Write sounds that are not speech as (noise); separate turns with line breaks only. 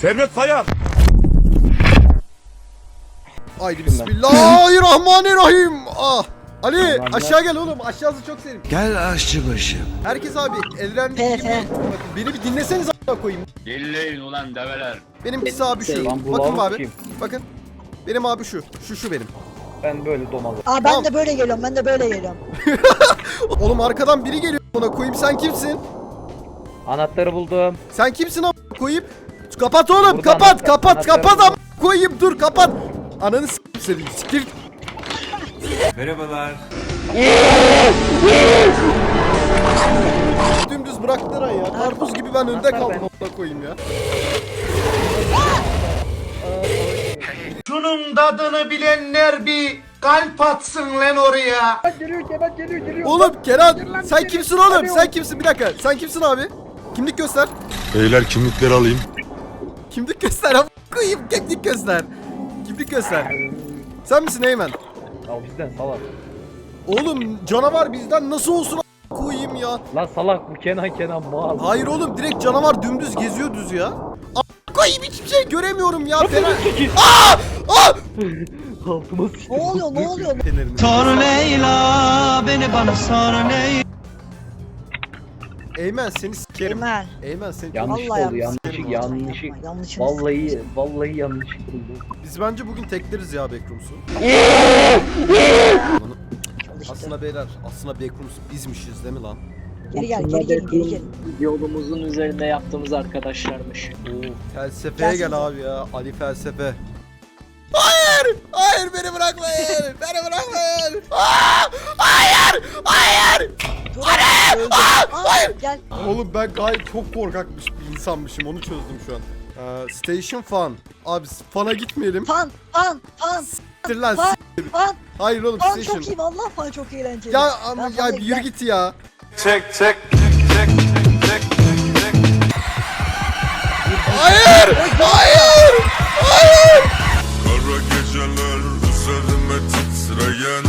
Servet Fayar.
Haydi bismillahirrahmanirrahim. Ah. Ali aşağı gel oğlum aşağısı çok serin.
Gel aşçıbaşı.
Herkes abi
Fe,
gibi.
fe.
Bakın beni bir dinleseniz a**a koyayım.
Dinleyin ulan develer.
Benimkisi abi şu. Bakın abi.
kim?
Bakın. Benim abi şu. Şu şu benim.
Ben böyle domalı.
Aa ben
Tamam.
de böyle geliyorum ben de böyle geliyorum. (laughs)
Oğlum arkadan biri geliyor bana koyayım. Sen kimsin?
Anahtarı buldum.
Sen kimsin a**a koyayım? Kapat oğlum.
Burada
kapat
anahtar-
kapat
anahtar
kapat a**a koyayım. Dur kapat. Ananı s**eyim seni. Siktir.
Merhabalar.
Dümdüz bıraktılar ha ya. Karpuz gibi ben önde kaldım
ben.
a**a koyayım ya.
Şunun tadını bilenler bir kalp atsın lan oraya.
Geliyor Kemal geliyor geliyor.
Oğlum Kenan sen kimsin oğlum? Sen kimsin? Bir dakika. Sen kimsin abi? Kimlik göster.
Beyler kimlikleri alayım.
Kimlik göster ama koyayım kimlik göster. Kimlik göster. Sen misin Eymen?
Ya bizden salak.
Oğlum canavar bizden nasıl olsun a- koyayım ya.
Lan salak bu Kenan Kenan mal.
Hayır oğlum direkt canavar dümdüz geziyor düz ya. A- koyayım hiçbir şey göremiyorum ya. Fena... Aa! Aa! (laughs)
Altıma sıçtım.
Ne oluyor ne oluyor?
Sor Leyla beni bana sor Leyla.
Eymen seni sikerim.
Eymen.
Eymen seni
Yanlış
Vallahi
oldu
yanlış.
yanlışlık
Yapma,
yanlışlık.
yapma, yanlışını
Vallahi vallahi yanlışlık oldu.
Biz bence bugün tekleriz ya Backrooms'u.
Çalıştı. (laughs)
aslında beyler aslında Backrooms bizmişiz değil mi lan?
Geri gel geri gelin geri gelin.
yolumuzun üzerinde yaptığımız arkadaşlarmış.
Oo, felsefeye
Gelsene.
gel abi ya. Ali felsefe. Hayır! Hayır beni bırakmayın! beni bırakmayın! Aa! Hayır!
Gel.
Oğlum ben gayet çok korkakmış bir insanmışım onu çözdüm şu an. Ee, station fan. Abi fana gitmeyelim.
Fan, fan, fan.
Siktir lan
Fan,
siktir.
fan.
Hayır oğlum
Fan
station.
çok iyi valla fan çok eğlenceli.
Ya ama ya bir yürü git ya.
Tick, tick, tick, tick, tick, tick.
Hayır! Hayır! Hayır! Kara geceler üzerime titreyen